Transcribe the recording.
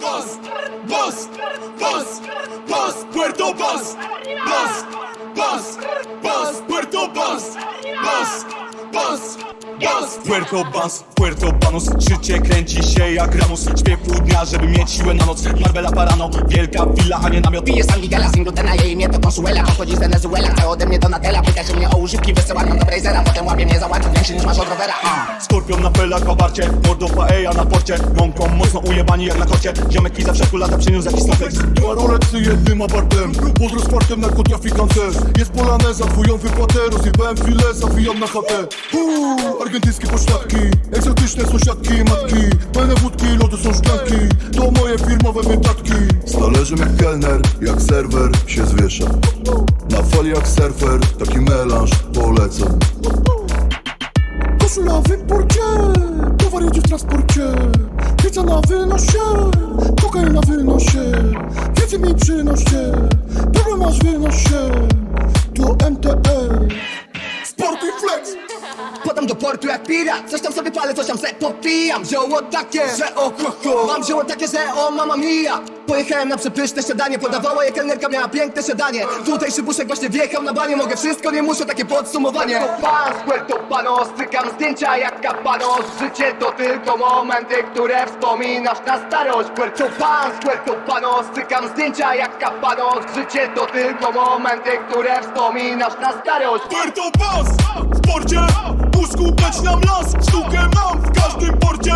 Vos, vos, vos, vos, Puerto Vos, vos, vos, vos, Puerto Vos, vos, vos. Boss, Puerto Bas, Puerto Banos Życie kręci się jak Ramos Śpię pół dnia, żeby mieć siłę na noc. Marbella Parano, wielka willa, a nie namiot. Piję San Miguela, sin glutena, jej imię to Consuela. Pochodzi z Wenezuela, chce ode mnie Donatella Pyta się mnie o używki, wysyłam ją do Brazera. Potem łapie mnie za łańcuch, większy niż masz od rowera uh. Skorpion na pelach, kabarcie Mordo paeja na porcie. Mąką mocno ujebani jak na kocie. Ziomek i za wszelku lata przyniósł jakiś snopek. Dwa Rolexy jednym abartem. Pod rozpartem narkotrafikantem Jest polaneza, wują wypłatę. Rozjebałem chwilę, zawijam na chatę. Uuu, argentyńskie pośladki Egzotyczne sąsiadki, matki Pełne wódki, lody są szklanki To moje firmowe wydatki. Z talerzem jak kelner, jak serwer się zwiesza. Na fali jak surfer, taki melanż polecam. Koszula w imporcie, towar jedzie w transporcie. Pizza na wynosie, kokain na wynosie. Wiedzy mi przynoście, problem masz wynoś się To MTL portu jak pirat Coś tam sobie palę, coś tam se popijam. Zioło takie, że o. Mam zioło takie, że o mama mia Pojechałem na przepyszne siadanie Podawała je kelnerka, miała piękne siadanie Tutaj szybuszek właśnie wjechał na banie Mogę wszystko, nie muszę, takie podsumowanie. To pan z Puerto Panos Cykam zdjęcia jak kapanos Życie to tylko momenty, które wspominasz na starość. Puerto pan z Puerto Panos Cykam zdjęcia jak kapanos Życie to tylko momenty, które wspominasz na starość. Puerto Bas, w porcie Uskupiać nam las Sztukę mam w każdym porcie